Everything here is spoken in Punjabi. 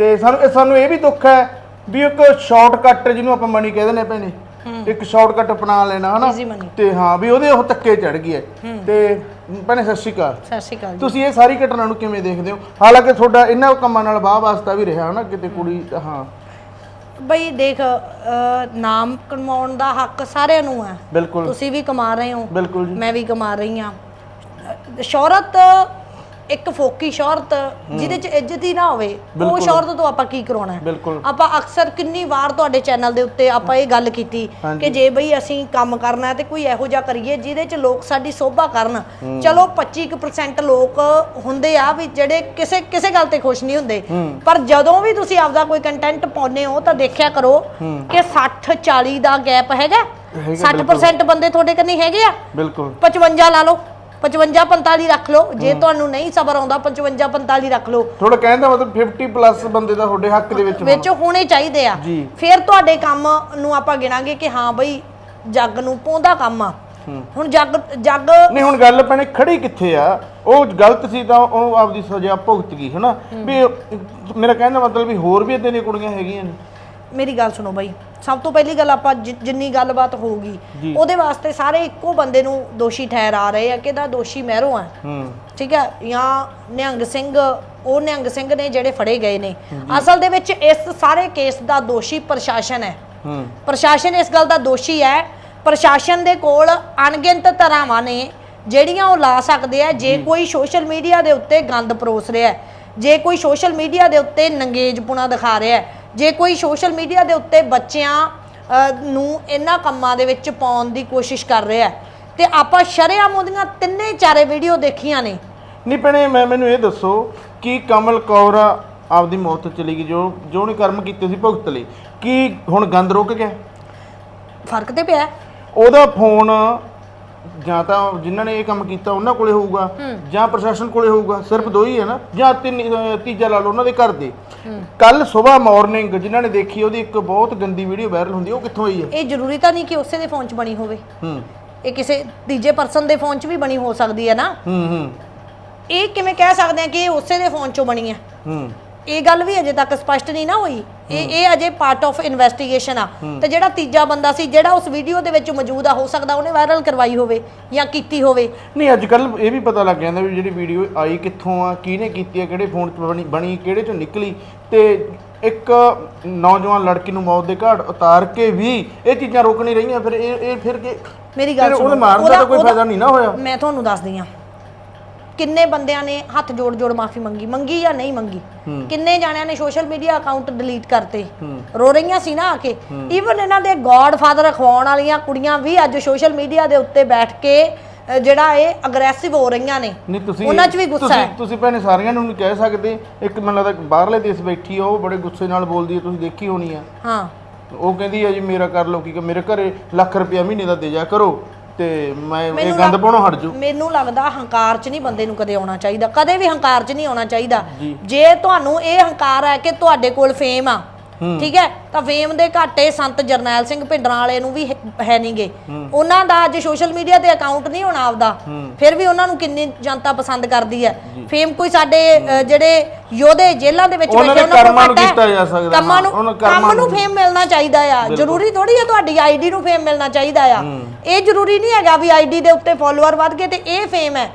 ਤੇ ਸਾਨੂੰ ਇਹ ਸਾਨੂੰ ਇਹ ਵੀ ਦੁੱਖ ਹੈ ਵੀ ਇੱਕ ਸ਼ਾਰਟਕਟ ਜਿਹਨੂੰ ਆਪਾਂ ਮਨੀ ਕਹਿੰਦੇ ਨੇ। ਭੈਣੇ ਇੱਕ ਸ਼ਾਰਟਕਟ ਅਪਣਾ ਲੈਣਾ ਹਨਾ? Money। ਤੇ ਹਾਂ ਵੀ ਉਹਦੇ ਉਹ ਤੱਕੇ ਚੜ ਗਈ ਹੈ। ਤੇ ਭੈਣੇ ਸਤਿ ਸ਼੍ਰੀ ਅਕਾਲ। ਸਤਿ ਸ਼੍ਰੀ ਅਕਾਲ ਜੀ। ਤੁਸੀਂ ਇਹ ਸਾਰੀ ਘਟਨਾ ਨੂੰ ਕਿਵੇਂ ਦੇਖਦੇ ਹੋ? ਹਾਲਾਂਕਿ ਤੁਹਾਡਾ ਇਹਨਾਂ ਕੰਮਾਂ ਨਾਲ ਵਾਹ ਵਾਸਤਾ ਵੀ ਰਿਹਾ ਹਨਾ? ਕਿਤੇ ਕੁੜੀ ਹਾਂ। ਬਈ ਦੇਖ ਅਹ, ਨਾਮ ਕਮਾਉਣ ਦਾ ਹੱਕ ਸਾਰਿਆਂ ਨੂੰ ਹੈ। ਬਿਲਕੁਲ। ਤੁਸੀਂ ਵੀ ਕਮਾ ਰਹੇ ਹੋ। ਬਿਲਕੁਲ ਜੀ। ਮੈਂ ਵੀ ਕਮਾ ਰਹੀ ਹਾਂ। ਸ਼ੌਹਰਤ ਇੱਕ ਫੋਕੀ ਸ਼ੌਹਰਤ ਜਿਹਦੇ ਚ ਇੱਜ਼ਤ ਹੀ ਨਾ ਹੋਵੇ ਉਹ ਸ਼ੌਹਰਤ ਤੋਂ ਆਪਾਂ ਕੀ ਕਰਾਉਣਾ ਹੈ? ਬਿਲਕੁਲ। ਆਪਾਂ ਅਕਸਰ ਕਿੰਨੀ ਵਾਰ ਤੁਹਾਡੇ ਚੈਨਲ ਦੇ ਉੱਤੇ ਆਪਾਂ ਇਹ ਗੱਲ ਕੀਤੀ ਹਾਂਜੀ। ਕਿ ਜੇ ਬਈ ਅਸੀਂ ਕੰਮ ਕਰਨਾ ਹੈ ਤੇ ਕੋਈ ਇਹੋ ਜਿਹਾ ਕਰੀਏ ਜਿਹਦੇ ਚ ਲੋਕ ਸਾਡੀ ਸੋਭਾ ਕਰਨ। ਚਲੋ 25% ਲੋਕ ਹੁੰਦੇ ਆ ਵੀ ਜਿਹੜੇ ਕਿਸੇ ਕਿਸੇ ਗੱਲ ਤੇ ਖੁਸ਼ ਨਹੀਂ ਹੁੰਦੇ। ਪਰ ਜਦੋਂ ਵੀ ਤੁਸੀਂ ਆਪਦਾ ਕੋਈ ਕੰਟੈਂਟ ਪਾਉਨੇ ਹੋ ਤਾਂ ਦੇਖਿਆ ਕਰੋ ਕਿ 60 40 ਦਾ ਗੈਪ ਹੈਗਾ। ਹੈਗਾ, 60% ਬੰਦੇ ਤੁਹਾਡੇ ਕੰਨੀ ਹੈਗੇ ਆ। ਬਿਲਕੁਲ। 55 ਲਾ ਲਓ। 55 45 ਰੱਖ ਲਓ। ਜੇ ਤੁਹਾਨੂੰ ਨਹੀਂ ਸਬਰ ਆਉਂਦਾ 55 45 ਰੱਖ ਲਓ। ਥੋੜਾ ਕਹਿਣ ਦਾ ਮਤਲਬ 50 ਪਲੱਸ ਬੰਦੇ ਦਾ ਤੁਹਾਡੇ ਹੱਕ ਦੇ ਵਿੱਚ ਵਿੱਚ ਹੋਣੇ। ਚਾਹੀਦੇ ਆ। ਜੀ। ਫਿਰ ਤੁਹਾਡੇ ਕੰਮ ਨੂੰ ਆਪਾਂ ਗਿਣਾਂਗੇ ਕਿ ਹਾਂ ਬਈ ਜੱਗ ਨੂੰ ਪਹੁੰਚਦਾ ਕੰਮ ਆ। ਹੁਣ ਜੱਗ ਜੱਗ ਨਹੀਂ ਹੁਣ ਗੱਲ ਪੈਣੇ ਖੜੀ ਕਿੱਥੇ ਆ? ਉਹ ਗਲਤ ਸੀ ਤਾਂ ਉਹ ਆਪਦੀ ਸਜ਼ਾ ਭੁਗਤ ਗਈ ਹਨਾ? ਵੀ ਉਹ- ਮੇਰਾ ਕਹਿਣ ਦਾ ਮਤਲਬ ਵੀ ਹੋਰ ਵੀ ਇਦਾਂ ਦੀਆਂ ਕੁੜੀਆਂ ਹੈਗੀਆਂ ਨੇ। ਮੇਰੀ ਗੱਲ ਸੁਣੋ ਬਈ। ਸਭ ਤੋਂ ਪਹਿਲੀ ਗੱਲ ਆਪਾਂ ਜਿ- ਜਿੰਨੀ ਗੱਲਬਾਤ ਹੋਊਗੀ ਜੀ। ਉਹਦੇ ਵਾਸਤੇ ਸਾਰੇ ਇੱਕੋ ਬੰਦੇ ਨੂੰ ਦੋਸ਼ੀ ਠਹਿਰਾ ਰਹੇ ਆ ਕਿ ਇਹਦਾ ਦੋਸ਼ੀ ਮਹਿਰੋ ਆ। ਹੂੰ। ਠੀਕ ਹੈ ਜਾਂ ਨਿਹੰਗ ਸਿੰਘ ਉਹ ਨਿਹੰਗ ਸਿੰਘ ਨੇ ਜਿਹੜੇ ਫੜੇ ਗਏ ਨੇ। ਅਸਲ ਦੇ ਵਿੱਚ ਇਸ ਸਾਰੇ ਕੇਸ ਦਾ ਦੋਸ਼ੀ ਪ੍ਰਸ਼ਾਸਨ ਹੈ। ਹੂੰ। ਪ੍ਰਸ਼ਾਸਨ ਇਸ ਗੱਲ ਦਾ ਦੋਸ਼ੀ ਹੈ। ਪ੍ਰਸ਼ਾਸਨ ਦੇ ਕੋਲ ਅਣਗਿਣਤ ਧਾਰਾਵਾਂ ਨੇ ਜਿਹੜੀਆਂ ਉਹ ਲਾ ਸਕਦੇ ਆ। ਜੇ ਕੋਈ ਸੋਸ਼ਲ ਮੀਡੀਆ ਦੇ ਉੱਤੇ ਗੰਦ ਪਰੋਸ ਰਿਹਾ ਹੈ ਜੇ ਕੋਈ ਸੋਸ਼ਲ ਮੀਡੀਆ ਦੇ ਉੱਤੇ ਨੰਗੇਜਪੁਣਾ ਦਿਖਾ ਰਿਹਾ ਹੈ ਜੇ ਕੋਈ ਸੋਸ਼ਲ ਮੀਡੀਆ ਦੇ ਉੱਤੇ ਬੱਚਿਆਂ ਨੂੰ ਇਹਨਾਂ ਕੰਮਾਂ ਦੇ ਵਿੱਚ ਪਾਉਣ ਦੀ ਕੋਸ਼ਿਸ਼ ਕਰ ਰਿਹਾ ਹੈ ਤੇ ਆਪਾਂ ਸ਼ਰੇਆਮ ਉਹਦੀਆਂ ਤਿੰਨੇ ਚਾਰੇ ਵੀਡੀਓ ਦੇਖੀਆਂ ਨੇ ਨਹੀਂ ਭੈਣੇ ਮੈਂ ਮੈਨੂੰ ਇਹ ਦੱਸੋ ਕਿ ਕਮਲ ਕੌਰ ਆਪਦੀ ਮੌਤ ਚਲੀ ਗਈ ਜੋ ਜੋ ਉਹਨੇ ਕਰਮ ਕੀਤੇ ਸੀ ਭੁਗਤ ਲਈ ਕੀ ਹੁਣ ਗੰਦ ਰੁਕ ਗਿਆ ਫ਼ਰਕ ਤੇ ਪਿਆ। ਉਹਦਾ ਫੋਨ ਜਾਂ ਤਾਂ ਜਿਨ੍ਹਾਂ ਨੇ ਇਹ ਕੰਮ ਕੀਤਾ ਉਹਨਾਂ ਕੋਲੇ ਹੋਊਗਾ ਜਾਂ ਪ੍ਰਸ਼ਾਸਨ ਕੋਲੇ ਹੋਊਗਾ ਸਿਰਫ ਦੋ ਹੀ ਹੈ ਨਾ ਜਾਂ ਤਿੰਨ ਤੀਜਾ ਲਾ ਲਓ ਉਹਨਾਂ ਦੇ ਘਰ ਦੇ। ਕੱਲ ਸਵੇਰ ਮਾਰਨਿੰਗ ਜਿਨ੍ਹਾਂ ਨੇ ਦੇਖੀ ਉਹਦੀ ਇੱਕ ਬਹੁਤ ਗੰਦੀ ਵੀਡੀਓ ਵਾਇਰਲ ਹੁੰਦੀ ਉਹ ਕਿੱਥੋਂ ਆਈ ਹੈ? ਇਹ ਜ਼ਰੂਰੀ ਤਾਂ ਨਹੀਂ ਕਿ ਉਸੇ ਦੇ ਫੋਨ 'ਚ ਬਣੀ ਹੋਵੇ। ਹੂੰ। ਇਹ ਕਿਸੇ ਤੀਜੇ ਪਰਸਨ ਦੇ ਫੋਨ 'ਚ ਵੀ ਬਣੀ ਹੋ ਸਕਦੀ ਹੈ ਨਾ। ਹੂੰ ਹੂੰ। ਇਹ ਕਿਵੇਂ ਕਹਿ ਸਕਦੇ ਆ ਕਿ ਇਹ ਉਸੇ ਦੇ ਫੋਨ 'ਚੋਂ ਬਣੀ ਹੈ? ਹੂੰ। ਇਹ ਗੱਲ ਵੀ ਅਜੇ ਤੱਕ ਸਪਸ਼ਟ ਨਹੀਂ ਨਾ ਹੋਈ। ਇਹ ਇਹ ਅਜੇ ਪਾਰਟ ਆਫ ਇਨਵੈਸਟੀਗੇਸ਼ਨ ਆ। ਤੇ ਜਿਹੜਾ ਤੀਜਾ ਬੰਦਾ ਸੀ ਜਿਹੜਾ ਉਸ ਵੀਡੀਓ ਦੇ ਵਿੱਚ ਮੌਜੂਦ ਆ ਹੋ ਸਕਦਾ ਉਹਨੇ ਵਾਇਰਲ ਕਰਵਾਈ ਹੋਵੇ ਜਾਂ ਕੀਤੀ ਹੋਵੇ। ਨਹੀਂ ਅੱਜ ਕੱਲ ਇਹ ਵੀ ਪਤਾ ਲੱਗ ਜਾਂਦਾ ਵੀ ਜਿਹੜੀ ਵੀਡੀਓ ਆਈ ਕਿੱਥੋਂ ਆ ਕਿਹਨੇ ਕੀਤੀ ਆ ਕਿਹੜੇ ਫੋਨ 'ਚ ਬਣੀ ਬਣੀ ਕਿਹੜੇ 'ਚੋਂ ਨਿਕਲੀ। ਤੇ ਇੱਕ ਨੌਜਵਾਨ ਲੜਕੀ ਨੂੰ ਮੌਤ ਦੇ ਘਾਟ ਉਤਾਰ ਕੇ ਵੀ ਇਹ ਚੀਜ਼ਾਂ ਰੁਕ ਨਹੀਂ ਰਹੀਆਂ। ਫਿਰ ਇਹ ਇਹ ਫਿਰ ਕਿ ਮੇਰੀ ਗੱਲ ਸੁਣੋ ਉਹਦੇ ਮਾਰਨ ਦਾ ਤਾਂ ਕੋਈ ਉਹਦਾ- ਫਾਇਦਾ ਨਹੀਂ ਨਾ ਹੋਇਆ। ਮੈਂ ਤੁਹਾਨੂੰ ਦੱਸਦੀ ਆ ਕਿੰਨੇ ਬੰਦਿਆਂ ਨੇ ਹੱਥ ਜੋੜ ਜੋੜ ਮਾਫੀ ਮੰਗੀ? ਮੰਗੀ ਜਾਂ ਨਹੀਂ ਮੰਗੀ? ਕਿੰਨੇ ਜਾਣਿਆਂ ਨੇ ਸੋਸ਼ਲ ਮੀਡੀਆ ਅਕਾਊਂਟ ਡਿਲੀਟ ਕਰਤੇ? ਰੋ ਰਹੀਆਂ ਸੀ ਨਾ ਆ ਕੇ? ਈਵਨ ਇਹਨਾਂ ਦੇ ਗॉडਫਾਦਰ ਅਖਵਾਉਣ ਵਾਲੀਆਂ ਕੁੜੀਆਂ ਵੀ ਅੱਜ ਸੋਸ਼ਲ ਮੀਡੀਆ ਦੇ ਉੱਤੇ ਬੈਠ ਕੇ ਜਿਹੜਾ ਇਹ ਅਗਰੈਸਿਵ ਹੋ ਰਹੀਆਂ ਨੇ। ਉਹਨਾਂ 'ਚ ਵੀ ਗੁੱਸਾ ਹੈ। ਤੁਸੀਂ ਭੈਣੇ ਸਾਰੀਆਂ ਨੂੰ ਨਹੀਂ ਕਹਿ ਸਕਦੇ। ਇੱਕ ਮੈਨੂੰ ਲੱਗਦਾ ਬਾਹਰਲੇ ਦੇਸ਼ ਬੈਠੀ ਆ ਉਹ ਬੜੇ ਗੁੱਸੇ ਨਾਲ ਬੋਲਦੀ ਹੈ ਤੁਸੀਂ ਦੇਖੀ ਹੋਣੀ ਆ। ਹਾਂ। ਉਹ ਕਹਿੰਦੀ ਆ ਜੀ ਮੇਰਾ ਕਰ ਲਓ ਕੀ ਮੇਰੇ ਘਰੇ ਲੱਖ ਰੁਪਇਆ ਮਹੀਨੇ ਦਾ ਦੇ ਜਾ ਕਰੋ। ਤੇ ਮੈਂ ਇਹ ਗੰਦ ਲੱਗ- ਪਾਉਣੋਂ ਹਟ ਜੂ ਮੈਨੂੰ ਲੱਗਦਾ ਹੰਕਾਰ 'ਚ ਨਹੀਂ ਬੰਦੇ ਨੂੰ ਕਦੇ ਆਉਣਾ ਚਾਹੀਦਾ ਕਦੇ ਵੀ ਹੰਕਾਰ 'ਚ ਨਹੀਂ ਆਉਣਾ ਚਾਹੀਦਾ। ਜੇ। ਤੁਹਾਨੂੰ ਇਹ ਹੰਕਾਰ ਹੈ ਕਿ ਤੁਹਾਡੇ ਕੋਲ ਫੇਮ ਆ ਠੀਕ ਹੈ? ਤਾਂ ਫੇਮ ਦੇ ਘਾਟੇ ਸੰਤ ਜਰਨੈਲ ਸਿੰਘ ਭਿੰਡਰਾਂ ਵਾਲੇ ਨੂੰ ਵੀ ਹੈ- ਹੈ ਨਹੀਂਗੇ। ਉਹਨਾਂ ਦਾ ਅੱਜ ਸੋਸ਼ਲ ਮੀਡੀਆ ਤੇ ਅਕਾਊਂਟ ਨਹੀਂ ਹੋਣਾ ਆਪਦਾ। ਫਿਰ ਵੀ ਉਹਨਾਂ ਨੂੰ ਕਿੰਨੀ ਜਨਤਾ ਪਸੰਦ ਕਰਦੀ ਹੈ? ਫੇਮ ਕੋਈ ਸਾਡੇ ਅ, ਜਿਹੜੇ ਯੋਧੇ ਜੇਲ੍ਹਾਂ ਦੇ ਵਿੱਚ ਉਹਨਾਂ ਬੈਠੇ ਦੇ ਕਰਮਾਂ ਨੂੰ ਘੱਟ ਹੈ। ਕੀਤਾ ਜਾ ਸਕਦਾ, ਕੰਮਾਂ ਨੂੰ ਉਹਨਾਂ ਕਰਮਾਂ ਕੰਮ ਨੂੰ ਨੂੰ। ਫੇਮ ਮਿਲਣਾ ਚਾਹੀਦਾ ਆ। ਜ਼ਰੂਰੀ ਥੋੜੀ ਹੈ ਤੁਹਾਡੀ ਆਈਡੀ ਨੂੰ ਫੇਮ ਮਿਲਣਾ ਚਾਹੀਦਾ ਆ। ਇਹ ਜ਼ਰੂਰੀ ਨਹੀਂ ਹੈਗਾ ਵੀ ਆਈਡੀ ਦੇ ਉੱਤੇ ਫਾਲੋਅਰ ਵੱਧ ਗਏ ਤੇ ਇਹ ਫੇਮ ਹੈ।